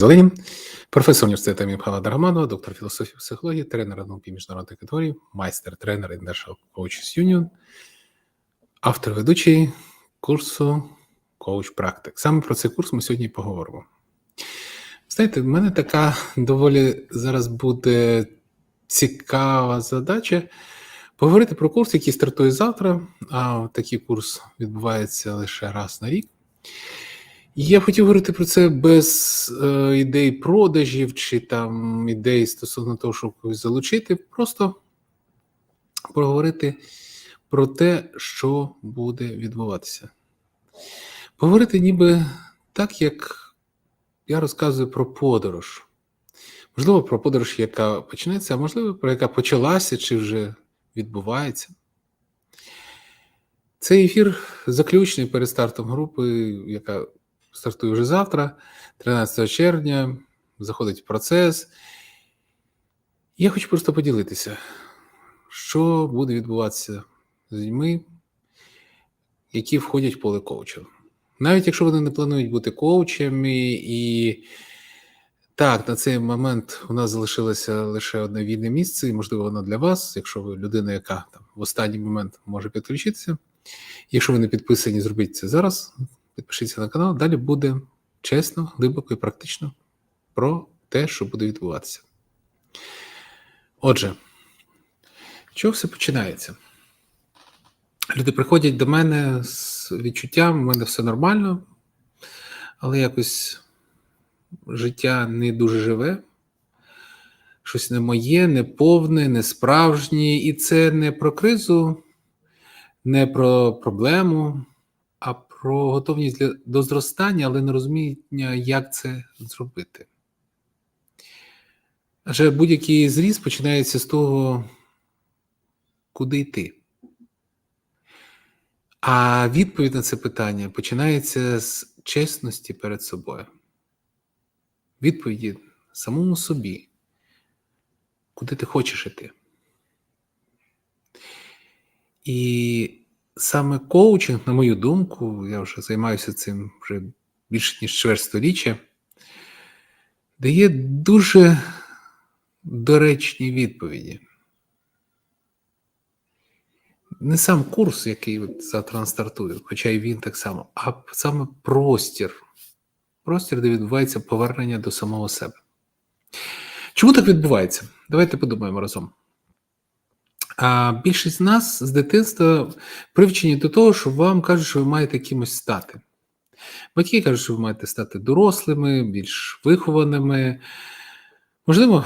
Зеленін, професор університету імені Михайла Драгоманова, доктор філософії психології, тренер НЛП міжнародних категорій, майстер тренер International Coaches Union, автор ведучий курсу Coach Practice. Саме про цей курс ми сьогодні поговоримо. Знаєте, в мене така доволі зараз буде цікава задача поговорити про курс, який стартує завтра, а такий курс відбувається лише раз на рік. Я хотів говорити про це без е, ідей продажів чи там ідей стосовно того, щоб когось залучити, просто поговорити про те, що буде відбуватися. Поговорити ніби так, як я розказую про подорож. Можливо, про подорож, яка почнеться, а можливо, про яка почалася чи вже відбувається. Цей ефір заключний перед стартом групи, яка стартує вже завтра, 13 червня, заходить в процес. Я хочу просто поділитися, що буде відбуватися з людьми, які входять в поле коуча. Навіть якщо вони не планують бути коучами, і так, на цей момент у нас залишилося лише одне вільне місце, і можливо, воно для вас, якщо ви людина, яка там в останній момент може підключитися. Якщо ви не підписані, зробіть це зараз. Підпишіться на канал. Далі буде чесно, глибоко і практично про те, що буде відбуватися. Отже, чого все починається? Люди приходять до мене з відчуттям, у мене все нормально, але якось життя не дуже живе, щось не моє, не повне, не справжнє. І це не про кризу, не про проблему, про готовність для, до зростання, але не розуміння, як це зробити. Адже будь-який зріст починається з того, куди йти. А відповідь на це питання починається з чесності перед собою. Відповіді самому собі, куди ти хочеш іти. І саме коучинг, на мою думку, я вже займаюся цим вже більше ніж чверть століття, дає дуже доречні відповіді. Не сам курс, який от завтра стартує, хоча і він так само, а саме простір. Простір, де відбувається повернення до самого себе. Чому так відбувається? Давайте подумаємо разом. А більшість з нас з дитинства привчені до того, що вам кажуть, що ви маєте кимось стати. Батьки кажуть, що ви маєте стати дорослими, більш вихованими, можливо,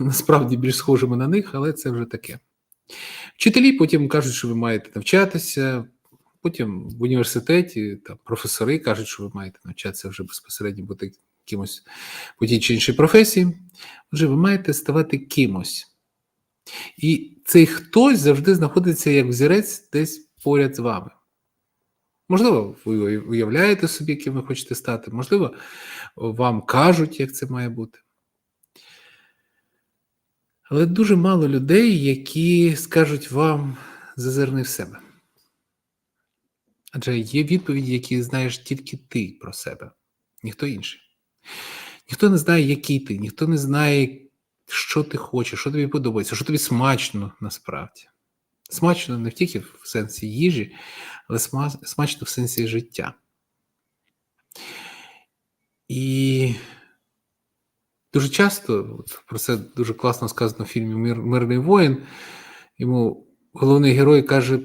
насправді більш схожими на них, але це вже таке. Вчителі потім кажуть, що ви маєте навчатися, потім в університеті там, професори кажуть, що ви маєте навчатися вже безпосередньо бути кимось по тій чи іншій професії. Отже, ви маєте ставати кимось. І цей хтось завжди знаходиться як взірець десь поряд з вами. Можливо, ви уявляєте собі, ким ви хочете стати, можливо, вам кажуть, як це має бути. Але дуже мало людей, які скажуть вам зазирни в себе. Адже є відповіді, які знаєш тільки ти про себе, ніхто інший. Ніхто не знає, який ти, ніхто не знає, що ти хочеш, що тобі подобається, що тобі смачно насправді. Смачно не тільки в сенсі їжі, але смачно в сенсі життя. І дуже часто, от про це дуже класно сказано в фільмі Мир, Мирний воїн. Йому головний герой каже: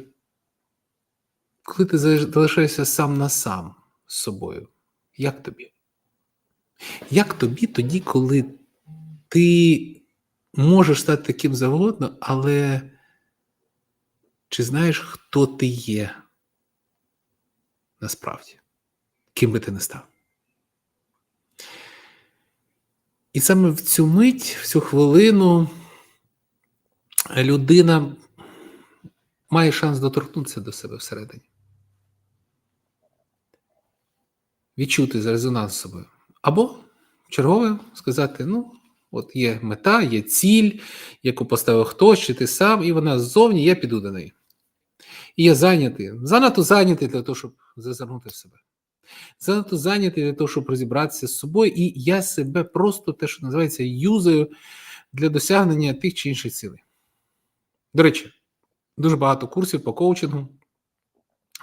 коли ти залишаєшся сам на сам з собою, як тобі? Як тобі тоді, коли ти можеш стати таким завгодно, але чи знаєш, хто ти є насправді, ким би ти не став? І саме в цю мить, в цю хвилину людина має шанс доторкнутися до себе всередині. Відчути за резонанс з собою. Або чергове сказати: ну, от є мета, є ціль, яку поставив хтось, чи ти сам, і вона ззовні, я піду до неї. І я зайнятий, занадто зайнятий для того, щоб зазирнути в себе. Занадто зайнятий для того, щоб розібратися з собою, і я себе просто те, що називається, юзаю для досягнення тих чи інших цілей. До речі, дуже багато курсів по коучингу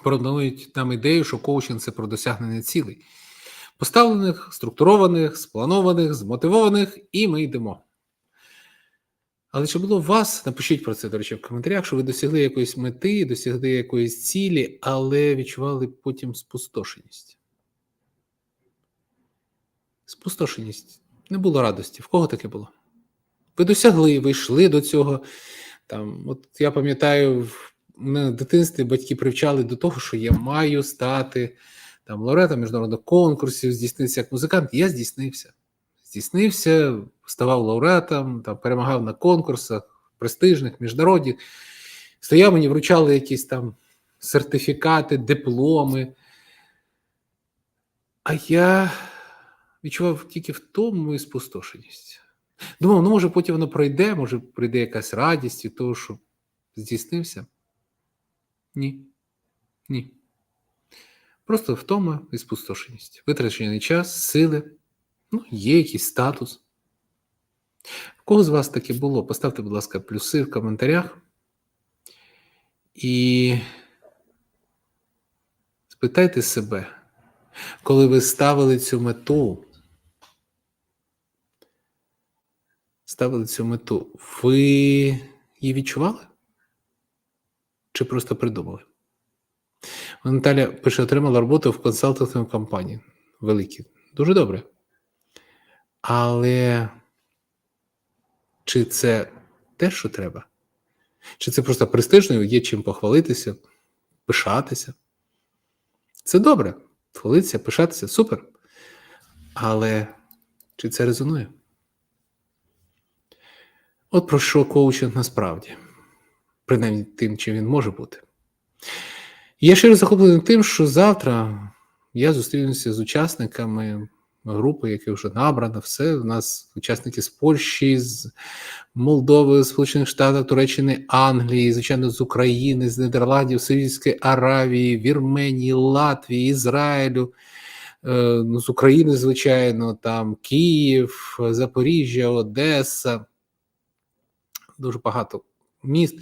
пропонують нам ідею, що коучинг це про досягнення цілей. Поставлених, структурованих, спланованих, змотивованих, і ми йдемо. Але чи було у вас, напишіть про це, до речі, в коментарях, що ви досягли якоїсь мети, досягли якоїсь цілі, але відчували потім спустошеність. Спустошеність. Не було радості. В кого таке було? Ви досягли, ви йшли до цього. Там, от я пам'ятаю, в дитинстві батьки привчали до того, що я маю стати там лауреатом міжнародних конкурсів, здійснитися як музикант. Я здійснився. Здійснився, ставав лауреатом, там, перемагав на конкурсах престижних, міжнародних. Стояв, мені вручали якісь там сертифікати, дипломи. А я відчував тільки в тому і спустошеність. Думав, ну може потім воно пройде, може прийде якась радість від того, що здійснився. Ні. Ні. Просто втома і спустошеність. Витрачений час, сили, ну, є якийсь статус. В кого з вас таке було? Поставте, будь ласка, плюси в коментарях. І спитайте себе, коли ви ставили цю мету, ставили цю мету, ви її відчували? Чи просто придумали? Наталя пише, отримала роботу в консалтинговій компанії. Великій. Дуже добре. Але чи це те, що треба? Чи це просто престижно, є чим похвалитися, пишатися? Це добре. Хвалитися, пишатися, супер. Але чи це резонує? От про що коучинг насправді, принаймні тим, чим він може бути. Я щиро захоплений тим, що завтра я зустрінуся з учасниками групи, яка вже набрана, все. У нас учасники з Польщі, з Молдови, Сполучених Штатів, Туреччини, Англії, звичайно, з України, з Нідерландів, Саудівської Аравії, Вірменії, Латвії, Ізраїлю, е, ну, з України, звичайно, там Київ, Запоріжжя, Одеса. Дуже багато міст.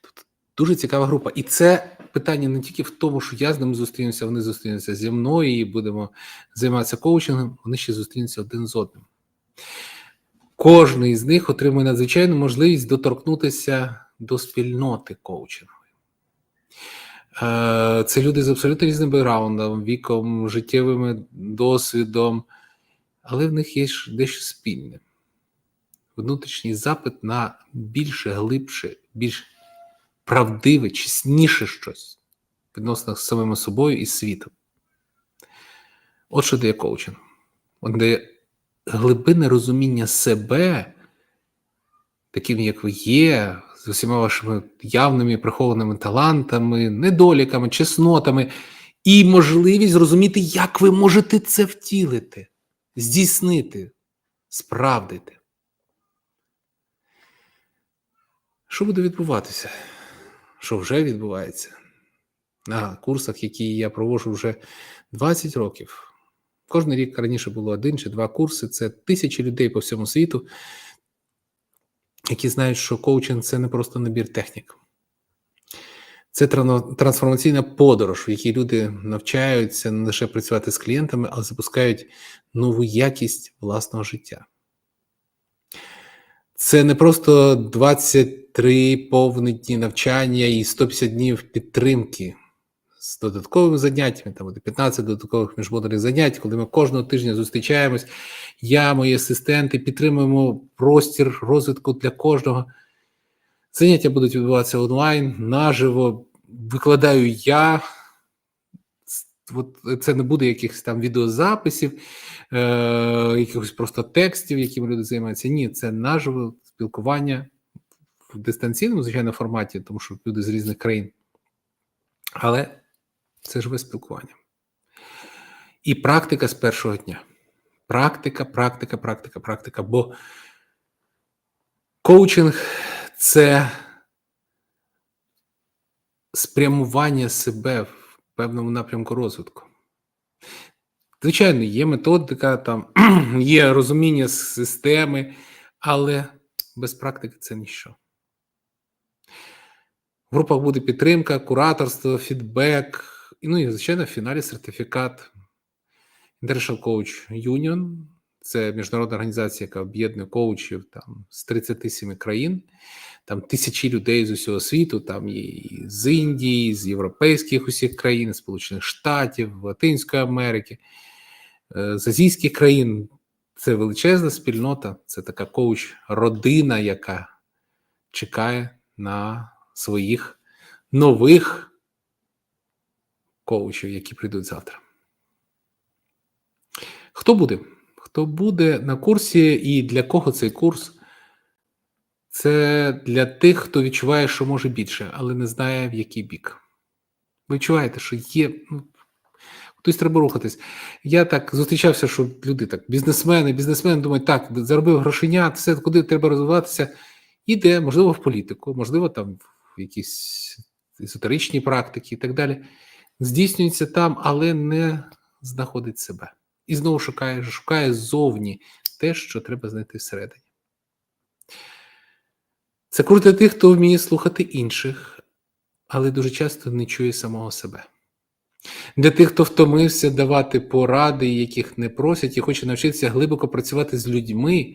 Тут дуже цікава група. І це питання не тільки в тому, що я з ними зустрінуся, вони зустрінуться зі мною і будемо займатися коучингом, вони ще зустрінуться один з одним. Кожний із них отримує надзвичайну можливість доторкнутися до спільноти коучингової. Е, Це люди з абсолютно різним бекграундом, віком, життєвим досвідом, але в них є дещо спільне. Внутрішній запит на більше, глибше, більш правдиве, чесніше щось відносно з самим собою і світом. От що дає коучинг. От дає глибинне розуміння себе, таким, як ви є, з усіма вашими явними прихованими талантами, недоліками, чеснотами, і можливість зрозуміти, як ви можете це втілити, здійснити, справдити. Що буде відбуватися? Що вже відбувається? На курсах, які я проводжу вже 20 років. Кожен рік раніше було один чи два курси. Це тисячі людей по всьому світу, які знають, що коучинг це не просто набір технік. Це трансформаційна подорож, в якій люди навчаються не лише працювати з клієнтами, але запускають нову якість власного життя. Це не просто 23 повні дні навчання і 150 днів підтримки з додатковими заняттями, там буде 15 додаткових міжмодульних занять, коли ми кожного тижня зустрічаємось. Я, мої асистенти, підтримуємо простір розвитку для кожного. Заняття будуть відбуватися онлайн, наживо. Викладаю я. От Це не буде якихось там відеозаписів, е, якихось просто текстів, якими люди займаються. Ні, це наживо спілкування в дистанційному, звичайно, форматі, тому що люди з різних країн. Але це живе спілкування. І практика з першого дня. Практика, практика, практика, практика. Бо коучинг це спрямування себе в певному напрямку розвитку. Звичайно, є методика, там є розуміння системи, але без практики це ніщо. В групах буде підтримка, кураторство, фідбек, і, ну і, звичайно, в фіналі сертифікат International Coach Union. Це міжнародна організація, яка об'єднує коучів там з 37 країн, там тисячі людей з усього світу, там і з Індії, з європейських усіх країн, Сполучених Штатів, Латинської Америки, з азійських країн. Це величезна спільнота, це така коуч-родина, яка чекає на своїх нових коучів, які прийдуть завтра. Хто буде? Хто буде на курсі і для кого цей курс? Це для тих, хто відчуває, що може більше, але не знає, в який бік. Ви відчуваєте, що є. Ну, Хтось треба рухатись. Я так зустрічався, що люди так, бізнесмени, бізнесмени думають, так, заробив грошенят, все, куди треба розвиватися, іде, можливо, в політику, можливо, там в якісь езотеричні практики і так далі. Здійснюється там, але не знаходить себе. І знову шукає, шукає ззовні те, що треба знайти всередині. Це круто для тих, хто вміє слухати інших, але дуже часто не чує самого себе. Для тих, хто втомився давати поради, яких не просять, і хоче навчитися глибоко працювати з людьми,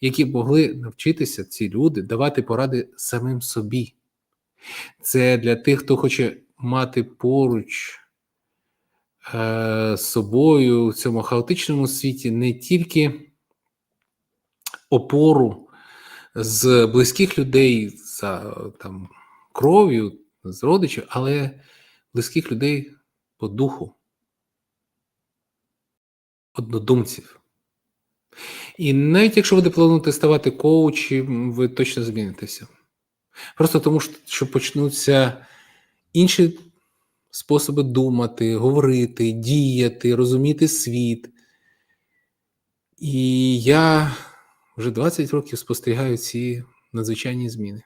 які могли навчитися ці люди давати поради самим собі. Це для тих, хто хоче мати поруч е, собою в цьому хаотичному світі не тільки опору з близьких людей за там, кров'ю, з родичів, але близьких людей по духу, однодумців. І навіть якщо ви плануєте ставати коучем, ви точно змінитеся. Просто тому, що почнуться інші способи думати, говорити, діяти, розуміти світ. І я вже 20 років спостерігаю ці надзвичайні зміни.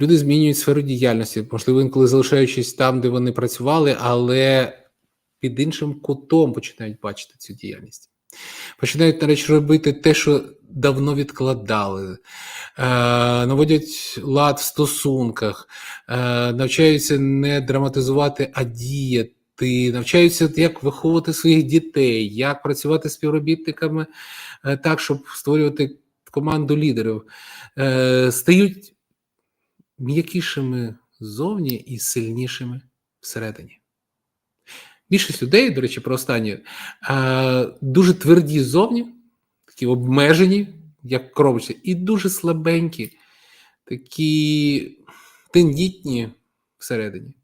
Люди змінюють сферу діяльності, можливо, інколи залишаючись там, де вони працювали, але під іншим кутом починають бачити цю діяльність. Починають, нарешті, робити те, що давно відкладали, е, наводять лад в стосунках, е, навчаються не драматизувати, а діяти, навчаються, як виховувати своїх дітей, як працювати з співробітниками е, так, щоб створювати команду лідерів, е, стають м'якішими ззовні і сильнішими всередині. Більшість людей, до речі, про останнє, дуже тверді ззовні, такі обмежені, як коробочці, і дуже слабенькі, такі тендітні всередині.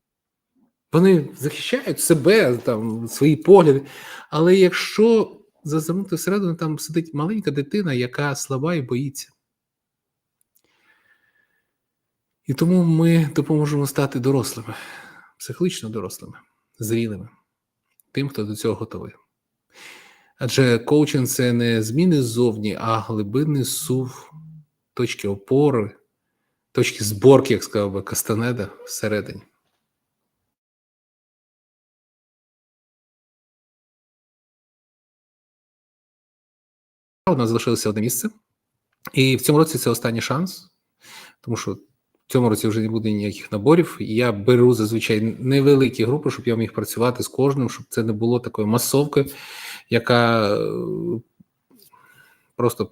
Вони захищають себе, там, свої погляди. Але якщо зазирнути всередину, там сидить маленька дитина, яка слаба і боїться. І тому ми допоможемо стати дорослими, психологічно дорослими, зрілими, тим, хто до цього готовий. Адже коучинг це не зміни ззовні, а глибинний сув, точки опори, точки зборки, як сказав би Кастанеда, всередині. У нас залишилося одне місце, і в цьому році це останній шанс, тому що цьому році вже не буде ніяких наборів. Я беру зазвичай невеликі групи, щоб я міг працювати з кожним, щоб це не було такою масовкою, яка е, просто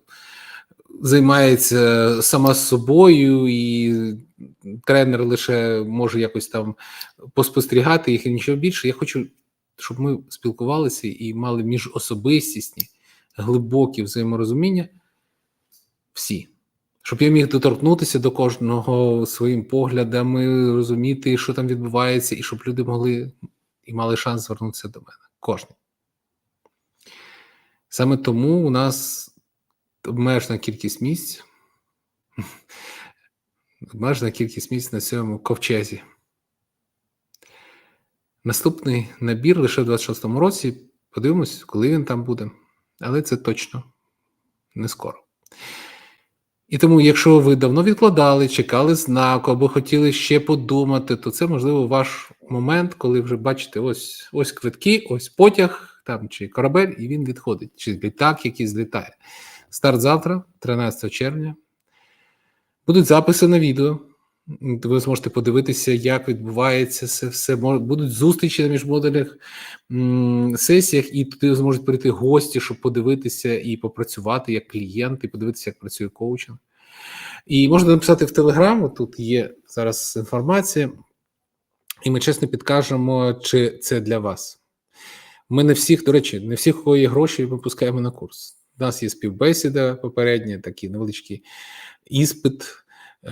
займається сама собою, і тренер лише може якось там поспостерігати їх і нічого більше. Я хочу, щоб ми спілкувалися і мали міжособистісні глибокі взаєморозуміння всі. Щоб я міг доторкнутися до кожного своїм поглядами, розуміти, що там відбувається, і щоб люди могли і мали шанс звернутися до мене. Кожен. Саме тому у нас обмежена кількість місць, обмежена кількість місць на цьому ковчезі. Наступний набір лише в 26-му році. Подивимось, коли він там буде. Але це точно не скоро. І тому, якщо ви давно відкладали, чекали знаку або хотіли ще подумати, то це можливо ваш момент, коли вже бачите, ось ось квитки, ось потяг там чи корабель, і він відходить, чи літак, який злітає. Старт завтра, 13 червня. Будуть записи на відео. Ви зможете подивитися, як відбувається це все. Будуть зустрічі на міжмодульних сесіях, і туди зможуть прийти гості, щоб подивитися і попрацювати як клієнт, і подивитися, як працює коучинг. І можна написати в Телеграм, тут є зараз інформація, і ми чесно підкажемо, чи це для вас. Ми не всіх, до речі, не всіх, у кого є гроші, випускаємо на курс. У нас є співбесіда попередня, такий невеличкий іспит,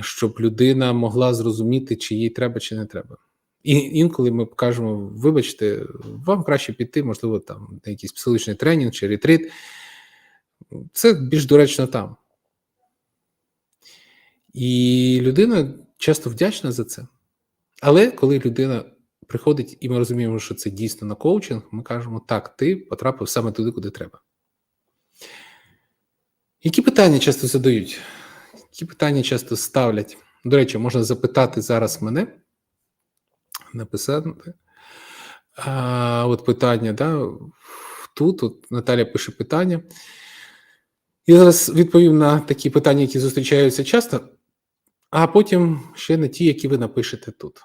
щоб людина могла зрозуміти, чи їй треба, чи не треба. І інколи ми кажемо: вибачте, вам краще піти, можливо, там на якийсь психологічний тренінг чи ретрит. Це більш доречно там. І людина часто вдячна за це. Але коли людина приходить, і ми розуміємо, що це дійсно на коучинг, ми кажемо: так, ти потрапив саме туди, куди треба. Які питання часто задають? Які питання часто ставлять? До речі, можна запитати зараз мене, написати. А, от питання, да, тут от Наталя пише питання. Я зараз відповім на такі питання, які зустрічаються часто, а потім ще на ті, які ви напишете тут.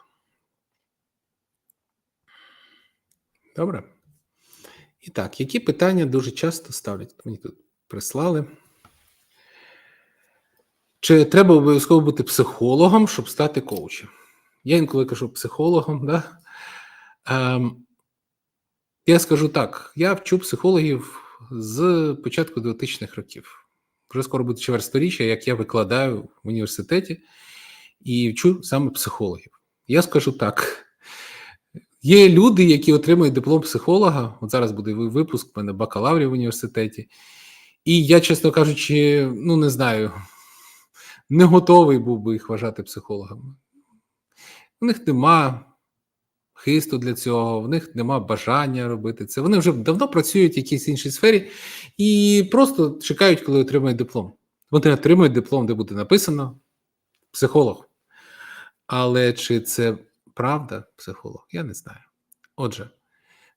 Добре? І так, які питання дуже часто ставлять? Мені тут прислали. Чи треба обов'язково бути психологом, щоб стати коучем? Я інколи кажу психологом, да? Ем, я скажу так: я вчу психологів з початку 2000-х років. Вже скоро буде чверть сторіччя, як я викладаю в університеті і вчу саме психологів. Я скажу так: є люди, які отримують диплом психолога. От зараз буде випуск в мене бакалаврів в університеті. І я, чесно кажучи, ну не знаю, не готовий був би їх вважати психологами. У них нема хисту для цього, в них нема бажання робити це. Вони вже давно працюють в якійсь іншій сфері і просто чекають, коли отримають диплом. Вони отримують диплом, де буде написано психолог. Але чи це правда психолог? Я не знаю. Отже,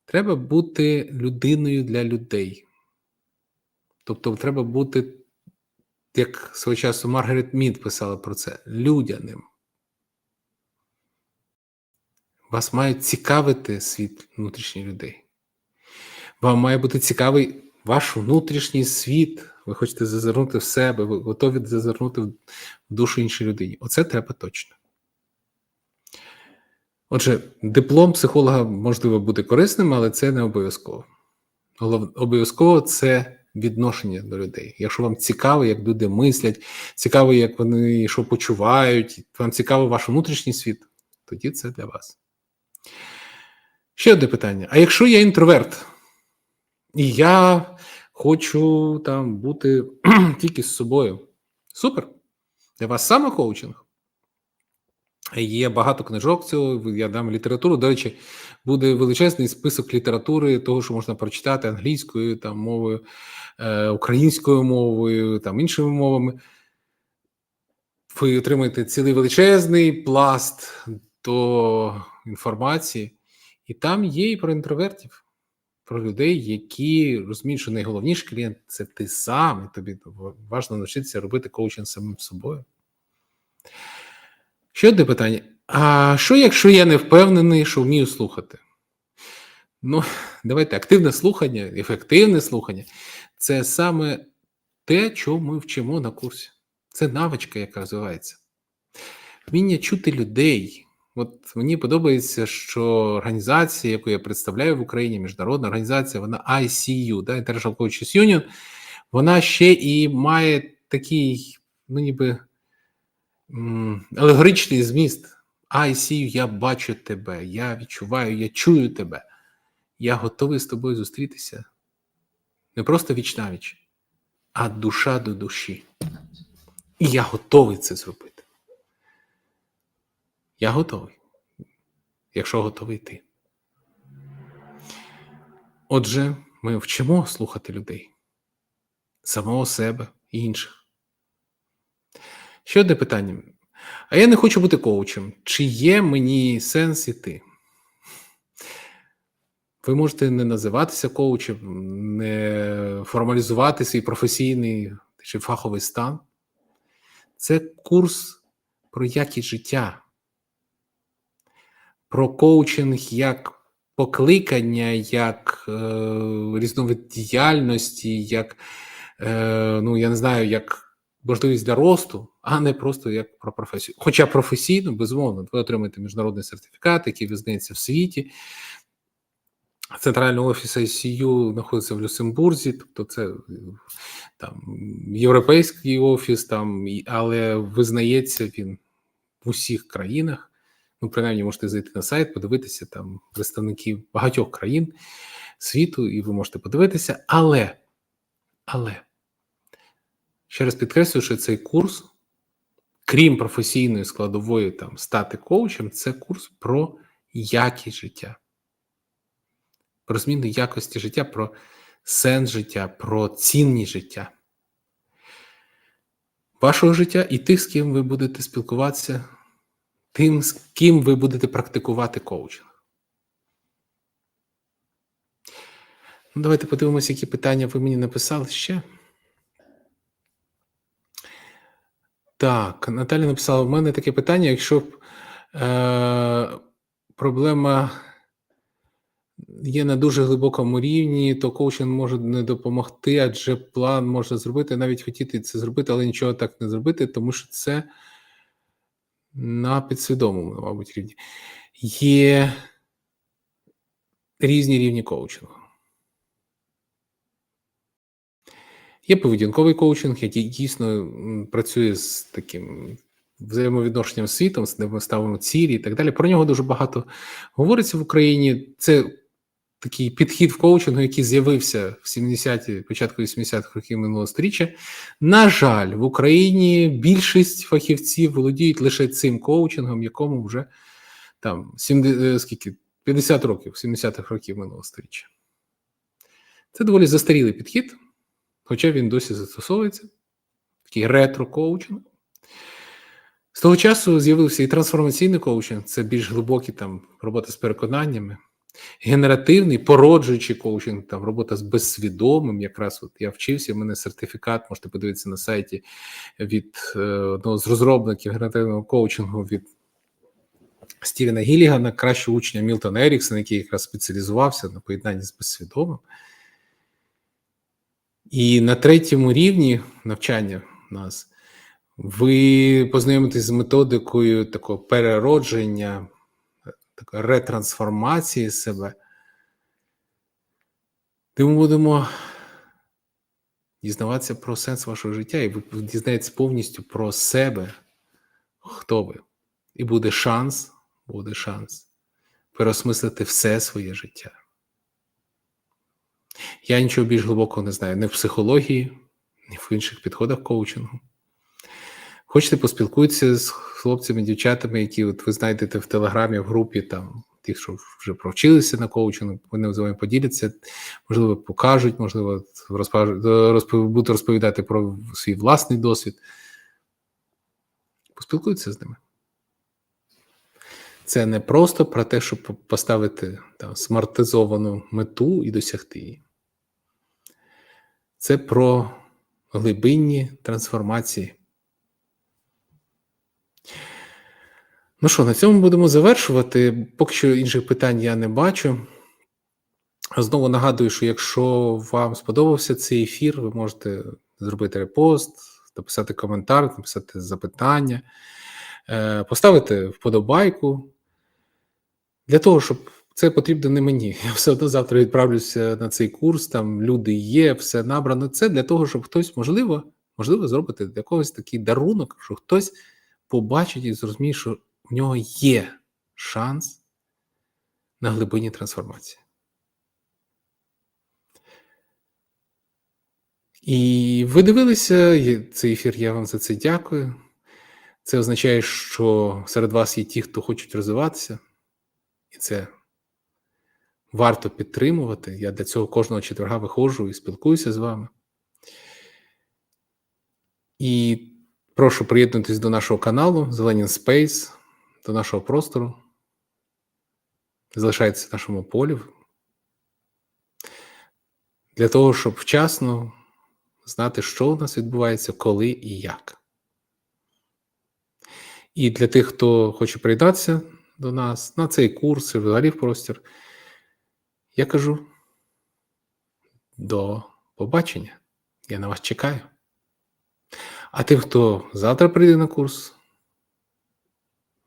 треба бути людиною для людей. Тобто, треба бути, як свого часу Маргарет Мід писала про це, людяним. Вас має цікавити світ внутрішніх людей. Вам має бути цікавий ваш внутрішній світ. Ви хочете зазирнути в себе, ви готові зазирнути в душу іншій людині. Оце треба точно. Отже, диплом психолога можливо буде корисним, але це не обов'язково. Обов'язково це відношення до людей. Якщо вам цікаво, як люди мислять, цікаво, як вони що почувають, вам цікаво ваш внутрішній світ, тоді це для вас. Ще одне питання: а якщо я інтроверт, і я хочу там бути тільки з собою, супер. Для вас саме коучинг. Є багато книжок цього, я дам літературу. До речі, буде величезний список літератури, того, що можна прочитати англійською, там, мовою, е, українською мовою, там, іншими мовами. Ви отримаєте цілий величезний пласт до інформації, і там є і про інтровертів, про людей, які розуміють, що найголовніший клієнт це ти сам, і тобі важливо навчитися робити коучинг самим собою. Ще одне питання: а що, якщо я не впевнений, що вмію слухати? Ну, давайте активне слухання, ефективне слухання це саме те, чого ми вчимо на курсі. Це навичка, яка розвивається. Вміння чути людей. От мені подобається, що організація, яку я представляю в Україні, міжнародна організація, вона ICU, да, International Coaches Union, вона ще і має такий, ну ніби алегоричний зміст. ICU, я бачу тебе, я відчуваю, я чую тебе. Я готовий з тобою зустрітися. Не просто віч навіч, а душа до душі. І я готовий це зробити. Я готовий, якщо готовий ти. Отже, ми вчимо слухати людей, самого себе і інших. Ще одне питання. А я не хочу бути коучем. Чи є мені сенс іти? Ви можете не називатися коучем, не формалізувати свій професійний чи фаховий стан. Це курс про якість життя, про коучинг як покликання, як е, різновид діяльності, як, е, ну я не знаю, як можливість для росту, а не просто як про професію. Хоча професійно, безумовно, ви отримаєте міжнародний сертифікат, який визнається в світі. Центральний офіс ICU знаходиться в Люксембурзі, тобто це там європейський офіс, там, але визнається він в усіх країнах. Ну, принаймні, можете зайти на сайт, подивитися там представників багатьох країн світу, і ви можете подивитися. Але, але ще раз підкреслюю, що цей курс, крім професійної складової там стати коучем, це курс про якість життя про зміну якості життя, про сенс життя, про цінність життя. Вашого життя і тих, з ким ви будете спілкуватися, тим, з ким ви будете практикувати коучинг. Ну, Давайте подивимося, які питання ви мені написали ще. Так, Наталя написала: в мене таке питання: якщо б е, проблема є на дуже глибокому рівні, то коучинг може не допомогти, адже план можна зробити, навіть хотіти це зробити, але нічого так не зробити, тому що це на підсвідомому, мабуть, рівні. Є різні рівні коучингу. Є поведінковий коучинг, який дійсно працює з таким взаємовідношенням з світом, де ми ставимо цілі і так далі. Про нього дуже багато говориться в Україні. Це такий підхід в коучингу, який з'явився в 70-ті, початку 80-х років минулого сторіччя. На жаль, в Україні більшість фахівців володіють лише цим коучингом, якому вже там 70, е, скільки 50 років, 70-х років минулого сторіччя. Це доволі застарілий підхід, хоча він досі застосовується. Такий ретро-коучинг. З того часу з'явився і трансформаційний коучинг, це більш глибокі там робота з переконаннями. Генеративний, породжуючий коучинг, там робота з безсвідомим. Якраз от я вчився, в мене сертифікат, можете подивитися на сайті від е, одного з розробників генеративного коучингу від Стівена Гілігана, кращого учня Мілтона Еріксона, який якраз спеціалізувався на поєднанні з безсвідомим. І на третьому рівні навчання нас ви познайомитесь з методикою такого переродження такої ретрансформації себе, де ми будемо дізнаватися про сенс вашого життя, і ви дізнаєтесь повністю про себе, хто ви. І буде шанс, буде шанс переосмислити все своє життя. Я нічого більш глибокого не знаю ні в психології, ні в інших підходах коучингу. Хочете поспілкуйтеся з хлопцями, дівчатами, які от ви знайдете в телеграмі в групі, там тих, що вже провчилися на коучингу, вони з вами поділяться, можливо, покажуть, можливо, розпов... будуть розповідати про свій власний досвід. Поспілкуйтеся з ними. Це не просто про те, щоб поставити там смартизовану мету і досягти її. Це про глибинні трансформації. Ну що, на цьому будемо завершувати. Поки що інших питань я не бачу. Знову нагадую, що якщо вам сподобався цей ефір, ви можете зробити репост, написати коментар, написати запитання, е, поставити вподобайку. Для того, щоб це потрібно не мені. Я все одно завтра відправлюся на цей курс, там люди є, все набрано. Це для того, щоб хтось, можливо, можливо, зробити для когось такий дарунок, що хтось побачить і зрозуміє, що в нього є шанс на глибині трансформації. І ви дивилися цей ефір, я вам за це дякую. Це означає, що серед вас є ті, хто хочуть розвиватися, і це варто підтримувати. Я для цього кожного четверга виходжу і спілкуюся з вами. І Прошу приєднатися до нашого каналу Зеленін Space, до нашого простору. Залишайтеся в нашому полі для того, щоб вчасно знати, що у нас відбувається, коли і як. І для тих, хто хоче приєднатися до нас на цей курс і взагалі в простір, я кажу до побачення. Я на вас чекаю. А тим, хто завтра прийде на курс,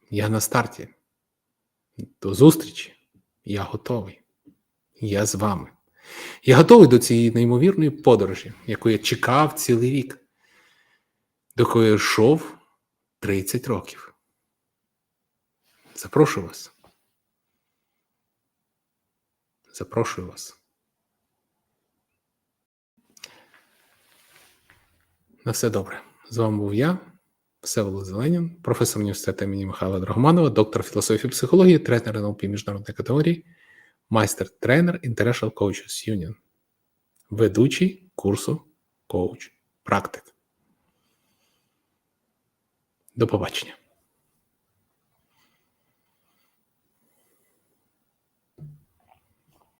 я на старті. До зустрічі. Я готовий. Я з вами. Я готовий до цієї неймовірної подорожі, яку я чекав цілий рік, до якої йшов 30 років. Запрошую вас. Запрошую вас. На все добре. З вами був я, Всеволод Зеленін, професор університету імені Михайла Драгоманова, доктор філософії психології, тренер НЛП міжнародної категорії, майстер-тренер International Coaches Union, ведучий курсу коуч, практик. До побачення.